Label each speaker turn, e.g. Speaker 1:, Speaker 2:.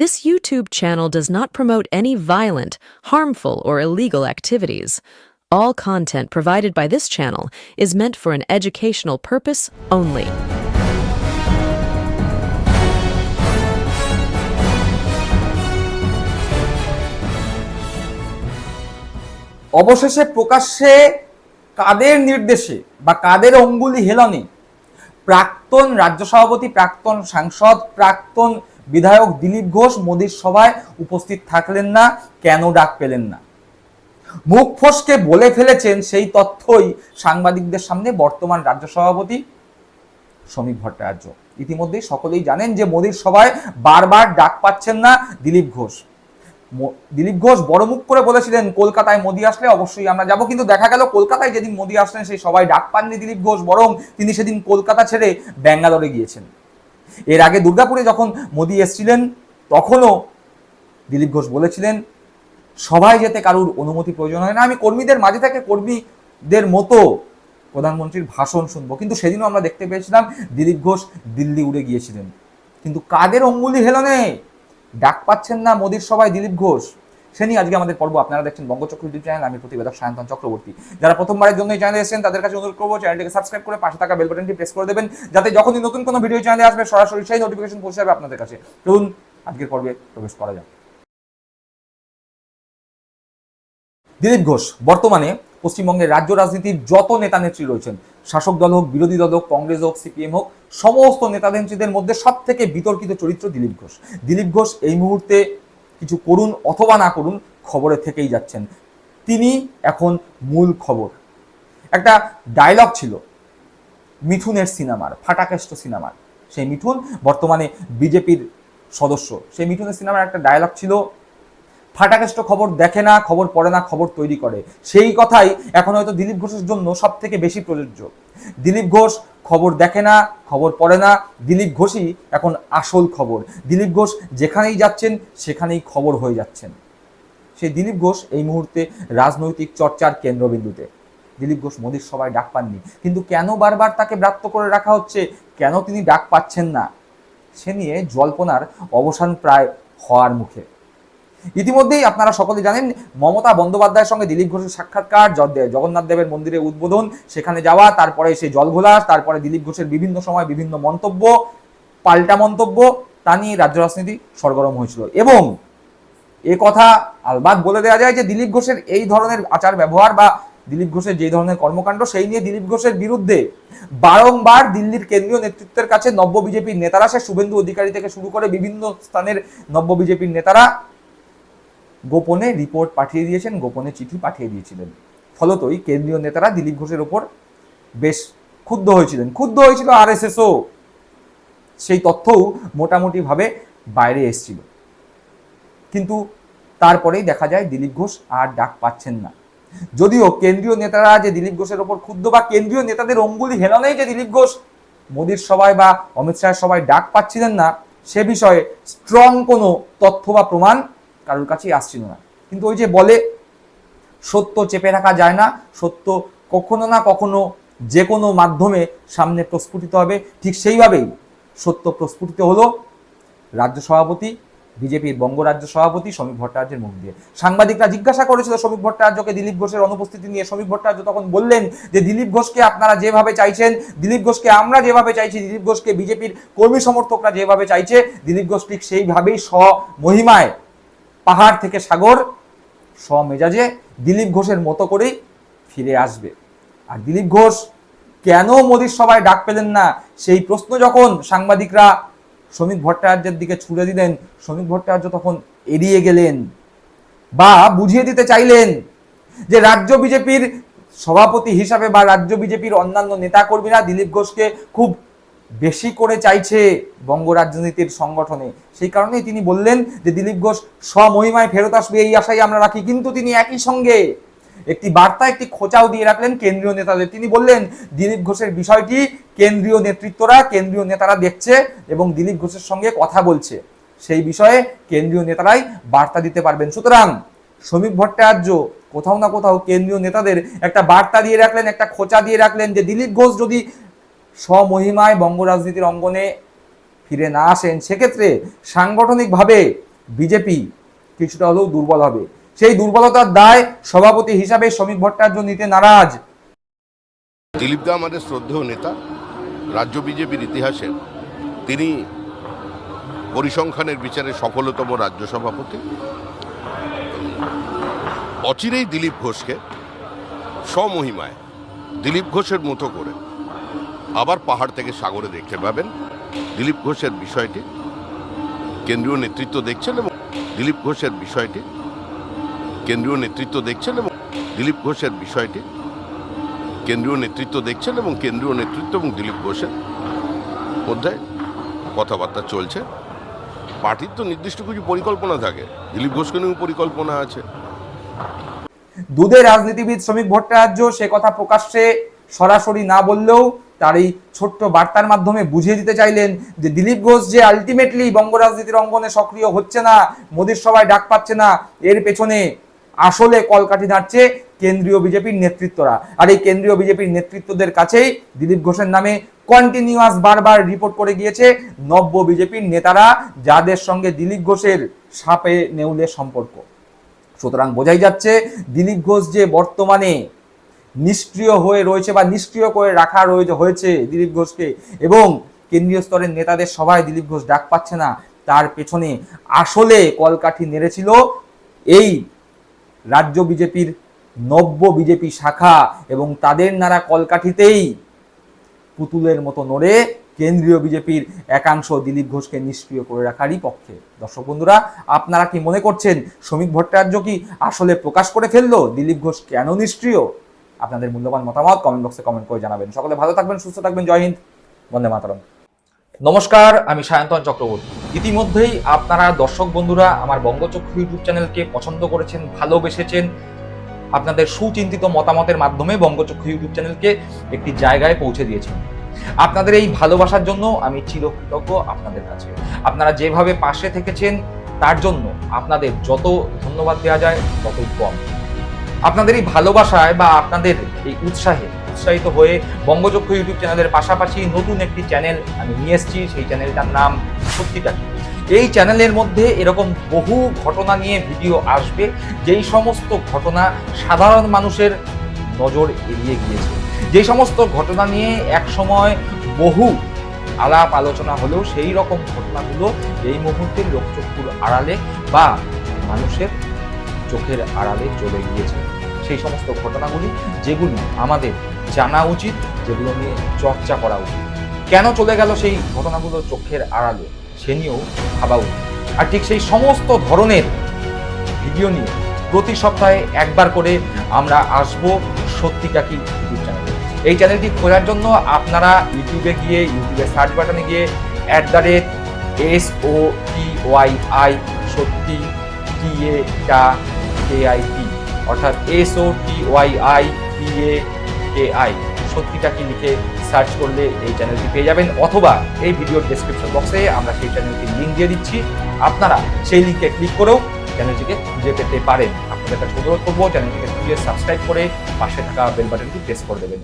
Speaker 1: This YouTube channel does not promote any violent, harmful, or illegal activities. All content provided by this channel is meant for an educational purpose only.
Speaker 2: অবশেষে প্রকাশ্যে কাদের নির্দেশে বা কাদের অঙ্গুলি হেলনে প্রাক্তন রাজ্য সভাপতি প্রাক্তন সাংসদ প্রাক্তন বিধায়ক দিলীপ ঘোষ মোদীর সভায় উপস্থিত থাকলেন না, কেন ডাক পেলেন না? মুখ ফসকে বলে ফেলেছেন সেই তথ্যই সাংবাদিকদের সামনে বর্তমান রাজ্য সভাপতি শ্রমিক ভট্টাচার্য। ইতিমধ্যেই সকলেই জানেন যে মোদীর সভায় বারবার ডাক পাচ্ছেন না দিলীপ ঘোষ। দিলীপ ঘোষ বড় মুখ করে বলেছিলেন, কলকাতায় মোদী আসলে অবশ্যই আমরা যাব। কিন্তু দেখা গেল কলকাতায় যেদিন মোদী আসলেন, সেই সবাই ডাক পাননি দিলীপ ঘোষ, বরং তিনি সেদিন কলকাতা ছেড়ে ব্যাঙ্গালোরে গিয়েছেন। এর আগে দুর্গাপুরে যখন মোদী এসেছিলেন, তখনও দিলীপ ঘোষ বলেছিলেন সভায় যেতে কারুর অনুমতি প্রয়োজন হয় না। আমি কর্মীদের মাঝে থেকে কর্মীদের মতো প্রধানমন্ত্রীর ভাষণ শুনব। কিন্তু সেদিনও আমরা দেখতে পেয়েছিলাম, দিলীপ ঘোষ দিল্লি উড়ে গিয়েছিলেন। কিন্তু কাদের অঙ্গুলি হেলনে? ডাক পাচ্ছেন না মোদীর সভায় দিলীপ ঘোষ। সে নিয়ে আজকে আমাদের পর্ব। আপনারা দেখছেন বঙ্গচক্র ইউটিউব চ্যানেল, আমি প্রতিবেদক সায়ন্তন চক্রবর্তী। যারা প্রথমবারের জন্য এই চ্যানেলে এসেছেন, তাদের কাছে অনুরোধ করব চ্যানেলটিকে সাবস্ক্রাইব করে পাশে থাকা বেল বাটনটি প্রেস করে দেবেন, যাতে যখনই নতুন কোনো ভিডিও চ্যানেলে আসবে, সরাসরি সেই নোটিফিকেশন পৌঁছে যাবে আপনাদের কাছে। চলুন, আজকের পর্বে প্রবেশ করা যাক। দিলীপ ঘোষ, বর্তমানে পশ্চিমবঙ্গের রাজ্য রাজনীতির যত নেতা নেত্রী রয়েছেন, শাসক দল হোক, বিরোধী দল হোক, কংগ্রেস হোক, সিপিএম হোক, সমস্ত নেতা নেত্রীদের মধ্যে সব থেকে বিতর্কিত চরিত্র দিলীপ ঘোষ। দিলীপ ঘোষ এই মুহূর্তে কিছু করুন অথবা না করুন খবরে থেকেই যাচ্ছেন। তিনি এখন মূল খবর। একটা ডায়লগ ছিল মিথুনের সিনেমার, ফাটাকেষ্ট সিনেমার। সেই মিঠুন বর্তমানে বিজেপির সদস্য। সেই মিঠুনের সিনেমার একটা ডায়লগ ছিল ফাটাকেষ্ট খবর দেখে না, খবর পড়ে না, খবর তৈরি করে। সেই কথাই এখন হয়তো দিলীপ ঘোষের জন্য সব থেকে বেশি প্রযোজ্য। দিলীপ ঘোষ খবর দেখে না, খবর পড়ে না, দিলীপ ঘোষই এখন আসল খবর। দিলীপ ঘোষ যেখানেই যাচ্ছেন, সেখানেই খবর হয়ে যাচ্ছেন। সেই দিলীপ ঘোষ এই মুহূর্তে রাজনৈতিক চর্চার কেন্দ্রবিন্দুতে। দিলীপ ঘোষ মোদীর সবাই ডাক পাননি। কিন্তু কেন বারবার তাকে ব্রাত্য করে রাখা হচ্ছে, কেন তিনি ডাক পাচ্ছেন না, সে নিয়ে জল্পনার অবসান প্রায় হওয়ার মুখে। ইতিমধ্যেই আপনারা সকলে জানেন, মমতা বন্দ্যোপাধ্যায়ের সঙ্গে দিলীপ ঘোষের সাক্ষাৎকার জগন্নাথ দেবের মন্দিরে উদ্বোধন, সেখানে যাওয়া, তারপরে সেই জলঘোলাস, তারপরে দিলীপ ঘোষের বিভিন্ন সময় বিভিন্ন মন্তব্য, পাল্টা মন্তব্য, তা নিয়ে রাজ্য রাজনীতি সরগরম হয়েছিল। এবং এ কথা আলবাদ বলে দেওয়া যায় যে, দিলীপ ঘোষের এই ধরনের আচার ব্যবহার বা দিলীপ ঘোষের যে ধরনের কর্মকাণ্ড, সেই নিয়ে দিলীপ ঘোষের বিরুদ্ধে বারংবার দিল্লির কেন্দ্রীয় নেতৃত্বের কাছে নব্য বিজেপির নেতারা, সে শুভেন্দু অধিকারী থেকে শুরু করে বিভিন্ন স্থানের নব্য বিজেপির নেতারা গোপনে রিপোর্ট পাঠিয়ে দিয়েছেন, গোপনে চিঠি পাঠিয়ে দিয়েছিলেন। ফলতই কেন্দ্রীয় নেতারা দিলীপ ঘোষের ওপর বেশ ক্ষুব্ধ হয়েছিলেন। ক্ষুব্ধ হয়েছিল আরএসএসও। সেই তথ্যও মোটামুটিভাবে বাইরে এসেছিল। কিন্তু তারপরেই দেখা যায় দিলীপ ঘোষ আর ডাক পাচ্ছেন না। যদিও কেন্দ্রীয় নেতারা যে দিলীপ ঘোষের ওপর ক্ষুব্ধ বা কেন্দ্রীয় নেতাদের অঙ্গুলি হেলনেই যে দিলীপ ঘোষ, মোদীর সবাই বা অমিত শাহের সবাই ডাক পাচ্ছিলেন না, সে বিষয়ে স্ট্রং কোনো তথ্য বা প্রমাণ কারোর কাছেই আসছিল না। কিন্তু ওই যে বলে, সত্য চেপে রাখা যায় না, সত্য কখনো না কখনো যে কোনো মাধ্যমে সামনে প্রস্ফুটিত হবে। ঠিক সেইভাবেই সত্য প্রস্ফুটিত হলো রাজ্য সভাপতি, বিজেপির বঙ্গ রাজ্য সভাপতি শ্রমিক ভট্টাচার্যের মুখ দিয়ে। সাংবাদিকরা জিজ্ঞাসা করেছিল শ্রমিক ভট্টাচার্যকে দিলীপ ঘোষের অনুপস্থিতি নিয়ে। শ্রমিক ভট্টাচার্য তখন বললেন যে, দিলীপ ঘোষকে আপনারা যেভাবে চাইছেন, দিলীপ ঘোষকে আমরা যেভাবে চাইছি, দিলীপ ঘোষকে বিজেপির কর্মী সমর্থকরা যেভাবে চাইছে, দিলীপ ঘোষ ঠিক সেইভাবেই স্বমহিমায় পাহাড় থেকে সাগর স্বমেজাজে দিলীপ ঘোষের মতো করেই ফিরে আসবে। আর দিলীপ ঘোষ কেন মোদীর সভায় ডাক পেলেন না? সেই প্রশ্ন যখন সাংবাদিকরা শ্রমিক ভট্টাচার্যের দিকে ছুড়ে দিলেন, শ্রমিক ভট্টাচার্য তখন এড়িয়ে গেলেন বা বুঝিয়ে দিতে চাইলেন যে রাজ্য বিজেপির সভাপতি হিসাবে বা রাজ্য বিজেপির অন্যান্য নেতাকর্মীরা দিলীপ ঘোষকে খুব বেশি করে চাইছে বঙ্গ রাজনীতির সংগঠনে। সেই কারণেই তিনি বললেন যে, দিলীপ ঘোষ, স্বমহিমায় ফেরত আসবে এই আশাই আমরা রাখি। কিন্তু তিনি একই সঙ্গে একটি বার্তা, একটি খোঁচাও দিয়ে রাখলেন কেন্দ্রীয় নেতাদের। তিনি বললেন, দিলীপ ঘোষের বিষয়টি কেন্দ্রীয় নেতৃত্বরা, কেন্দ্রীয় নেতারা দেখছে এবং দিলীপ ঘোষের সঙ্গে কথা বলছে। সেই বিষয়ে কেন্দ্রীয় নেতারাই বার্তা দিতে পারবেন। সুতরাং শ্রমিক ভট্টাচার্য কোথাও না কোথাও কেন্দ্রীয় নেতাদের একটা বার্তা দিয়ে রাখলেন, একটা খোঁচা দিয়ে রাখলেন যে, দিলীপ ঘোষ যদি স্বমহিমায় বঙ্গ রাজনীতির অঙ্গনে ফিরে না আসেন, সেক্ষেত্রে সাংগঠনিকভাবে বিজেপি কিছুটা হলেও দুর্বল হবে। সেই দুর্বলতার দায় সভাপতি হিসাবে শ্রমিক ভট্টাচার্য নিতে নারাজ।
Speaker 3: দিলীপ দা আমাদের শ্রদ্ধেয় নেতা, রাজ্য বিজেপির ইতিহাসের। তিনি পরিসংখ্যানের বিচারে সফলতম রাজ্য সভাপতি। অচিরেই দিলীপ ঘোষকে স্বমহিমায়, দিলীপ ঘোষের মতো করে আবার পাহাড় থেকে সাগরে দেখতে পাবেন দিলীপ ঘোষের বিষয়টি। কেন্দ্রীয় নেতৃত্ব দেখছেন এবং দিলীপ ঘোষের বিষয়টি। কেন্দ্রীয় নেতৃত্ব দেখছেন এবং দিলীপ ঘোষের বিষয়টি। কেন্দ্রীয় নেতৃত্ব দেখছেন এবং কেন্দ্রীয় নেতৃত্ব এবং দিলীপ ঘোষের মধ্যে কথাবার্তা চলছে। পার্টির তো নির্দিষ্ট কিছু পরিকল্পনা থাকে। দিলীপ ঘোষকে নিয়েও পরিকল্পনা আছে।
Speaker 2: দুধে রাজনীতিবিদ শ্রমিক ভট্টাচার্য সে কথা প্রকাশ্যে সরাসরি না বললেও তার এই ছোট্ট বার্তার মাধ্যমে বুঝিয়ে দিতে চাইলেন যে দিলীপ ঘোষ যে আলটিমেটলি বঙ্গ রাজনীতির অঙ্গনে সক্রিয় হচ্ছে না, মোদীর সভায় ডাক পাচ্ছে না, এর পেছনে আসলে কলকাঠি নাড়ছে কেন্দ্রীয় বিজেপির নেতৃত্বরা। আর এই কেন্দ্রীয় বিজেপির নেতৃত্বদের কাছেই দিলীপ ঘোষের নামে কন্টিনিউয়াস বারবার রিপোর্ট করে গিয়েছে নব্য বিজেপির নেতারা, যাদের সঙ্গে দিলীপ ঘোষের সাপে নেউলে সম্পর্ক। সুতরাং বোঝাই যাচ্ছে দিলীপ ঘোষ যে বর্তমানে নিষ্ক্রিয় হয়ে রয়েছে বা নিষ্ক্রিয় করে রাখা রয়েছে হয়েছে দিলীপ ঘোষকে। এবং কেন্দ্রীয় স্তরের নেতাদের সবাই দিলীপ ঘোষ ডাক পাচ্ছে না। তার পেছনে আসলে কলকাঠি নেড়েছিল এই রাজ্য বিজেপির নব্য বিজেপি শাখা এবং তাদের নারা কলকাঠিতেই পুতুলের মতো নড়ে কেন্দ্রীয় বিজেপির একাংশ দিলীপ ঘোষকে নিষ্ক্রিয় করে রাখারই পক্ষে। দর্শক বন্ধুরা, আপনারা কি মনে করছেন, শ্রমিক ভট্টাচার্য কি আসলে প্রকাশ করে ফেলল? দিলীপ ঘোষ কেন নিষ্ক্রিয়? আপনাদের মূল্যবান মতামত কমেন্ট বক্সে কমেন্ট করে জানাবেন। সকলে ভালো থাকবেন, সুস্থ থাকবেন, জয় হিন্দ, বন্দে মাতরম। নমস্কার, আমি সায়ন্তন চক্রবর্তী। ইতিমধ্যেই আপনারা দর্শক বন্ধুরা আমার বঙ্গচক্ষু ইউটিউব চ্যানেলকে পছন্দ করেছেন, ভালোবেসেছেন। আপনাদের সুচিন্তিত মতামতের মাধ্যমে বঙ্গচক্ষু ইউটিউব চ্যানেলকে একটি জায়গায় পৌঁছে দিয়েছেন। আপনাদের এই ভালোবাসার জন্য আমি চিরকৃতজ্ঞ আপনাদের কাছে। আপনারা যেভাবে পাশে থেকেছেন, তার জন্য আপনাদের যত ধন্যবাদ দেওয়া যায়, ততই কম। আপনাদের এই ভালোবাসায় বা আপনাদের এই উৎসাহে উৎসাহিত হয়ে বঙ্গচক্ষু ইউটিউব চ্যানেলের পাশাপাশি নতুন একটি চ্যানেল আমি নিয়ে এসেছি। সেই চ্যানেলটার নাম সত্যিটা এই চ্যানেলের মধ্যে এরকম বহু ঘটনা নিয়ে ভিডিও আসবে। যেই সমস্ত ঘটনা সাধারণ মানুষের নজর এড়িয়ে গিয়েছে। যে সমস্ত ঘটনা নিয়ে এক সময় বহু আলাপ আলোচনা হলেও সেই রকম ঘটনাগুলো এই মুহূর্তে লোকচক্ষুর আড়ালে বা মানুষের চোখের আড়ালে চলে গিয়েছে। সেই সমস্ত ঘটনাগুলি যেগুলি আমাদের জানা উচিত, যেগুলো নিয়ে চর্চা করা উচিত। কেন চলে গেল সেই ঘটনাগুলো চোখের আড়ালে? সে নিয়েও ভাবা উচিত। আর ঠিক সেই সমস্ত ধরনের ভিডিও নিয়ে প্রতি সপ্তাহে একবার করে আমরা আসব সত্যিটা কি ইউটিউব চ্যানেলে। এই চ্যানেলটি খোঁজার জন্য আপনারা ইউটিউবে গিয়ে, ইউটিউবে সার্চ বাটনে গিয়ে at the rate S O T Y I সত্যি টি এ টা কে আই টি অর্থাৎ S O T Y I T A K I সত্যিটা কি লিখে সার্চ করলে এই চ্যানেলটি পেয়ে যাবেন, অথবা এই ভিডিওর ডেসক্রিপশন বক্সে আমরা সেই চ্যানেলটির লিঙ্ক দিয়ে দিচ্ছি। আপনারা সেই লিঙ্কে ক্লিক করেও চ্যানেলটিকে খুঁজে পেতে পারেন। আপনাদের কাছে অনুরোধ করব চ্যানেলটিকে খুঁজে সাবস্ক্রাইব করে পাশে থাকা বেল বাটনটি প্রেস করে দেবেন।